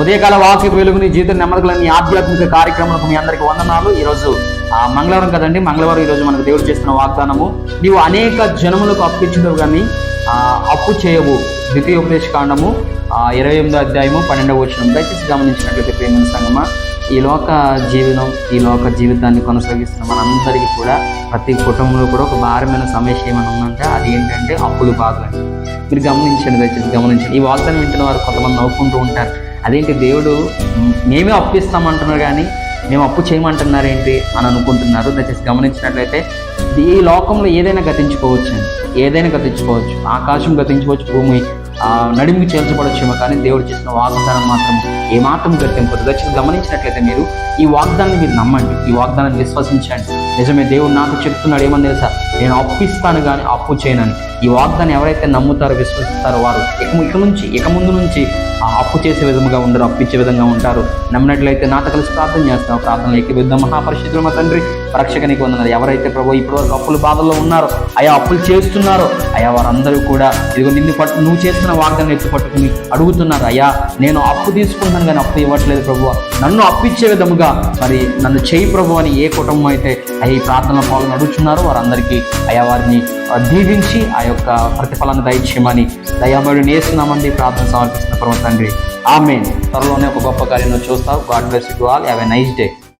ఉదయకాల వాకి వెలుగుని జీవిత నెమ్మదిగలని ఆధ్యాత్మిక కార్యక్రమాలకు మీ అందరికి వందనాలు. ఈరోజు ఆ, మంగళవారం కదండి మంగళవారం ఈరోజు మనకు దేవుడు చేస్తున్న వాగ్దానము నీవు అనేక జనములకు అప్పు ఇచ్చినవు కానీ అప్పు చేయవు. ద్వితీయోపదేశ కాండము ఇరవై ఎనిమిదో అధ్యాయము పన్నెండవ వచ్చిన దయచేసి గమనించినట్లయితే ప్రేమ సంగమ ఈ లోక జీవనం ఈ లోక జీవితాన్ని కొనసాగిస్తున్న మనందరికీ కూడా ప్రతి కుటుంబంలో కూడా ఒక భారమైన సమస్య ఏమైనా ఉందంటే అది ఏంటంటే అప్పులు బాధలు మీరు గమనించండి దయచేసి గమనించండి. ఈ వార్తను వింటున్న వారు కొంతమంది నవ్వుకుంటూ ఉంటారు. అదేంటి దేవుడు మేమే అప్పిస్తామంటున్నారు కానీ మేము అప్పు చేయమంటున్నారు ఏంటి అని అనుకుంటున్నారు. దయచేసి గమనించినట్లయితే ఈ లోకంలో ఏదైనా గతించుకోవచ్చు ఏదైనా గతించుకోవచ్చు. ఆకాశం గతించుకోవచ్చు భూమి ఆ, నడిమికి చేర్చబడచ్చేమో కానీ దేవుడు చేసిన వాగ్దానం మాత్రం ఏమాత్రం గతింపదు. దయచేసి గమనించినట్లయితే మీరు ఈ వాగ్దానాన్ని మీరు నమ్మండి. ఈ వాగ్దానాన్ని విశ్వసించండి. నిజమే దేవుడు నాకు చెప్తున్నాడు ఏమని తెలుసా? నేను అప్పిస్తాను కానీ అప్పు చేయనని. ఈ వాగ్దాన్ని ఎవరైతే నమ్ముతారో విశ్వసిస్తారో వారు ఇక ఇక నుంచి ఇక ముందు నుంచి అప్పు చేసే విధముగా ఉండరు అప్పిచ్చే విధంగా ఉంటారు. నమ్మినట్లయితే నాతో కలిసి ప్రార్థన చేస్తాం ప్రార్థన ఏకీవిద్దాం మహాపరిశుద్ధులు మా తండ్రి రక్షకనికి వందనది ఎవరైతే ప్రభు ఇప్పటివరకు అప్పుల బాధల్లో ఉన్నారో అయా అప్పులు చేస్తున్నారో అయా వారందరూ కూడా ఇదిగో నిన్ను పట్టు నువ్వు చేస్తున్న వాగ్దానం ఎత్తు పట్టుకుని అడుగుతున్నారు. అయ్యా నేను అప్పు తీసుకుంటాను కానీ అప్పు ఇవ్వట్లేదు ప్రభు. నన్ను అప్పిచ్చే విధముగా మరి నన్ను చేయి ప్రభు అని ఏ కుటుంబం అయితే అయ్యా ఈ ప్రార్థనలో పాల్గొని అడుగుతున్నారో వారందరికీ అయా వారిని దీవించి ఆ యొక్క ప్రతిఫలాన్ని దయచేయమని దయాబడి నేస్తున్నామండి. ప్రార్థన సమర్పిస్తున్న. పరమ తండ్రి. ఆమె త్వరలోనే ఒక గొప్ప కార్యం చూస్తావు. God bless you all. Have a nice day.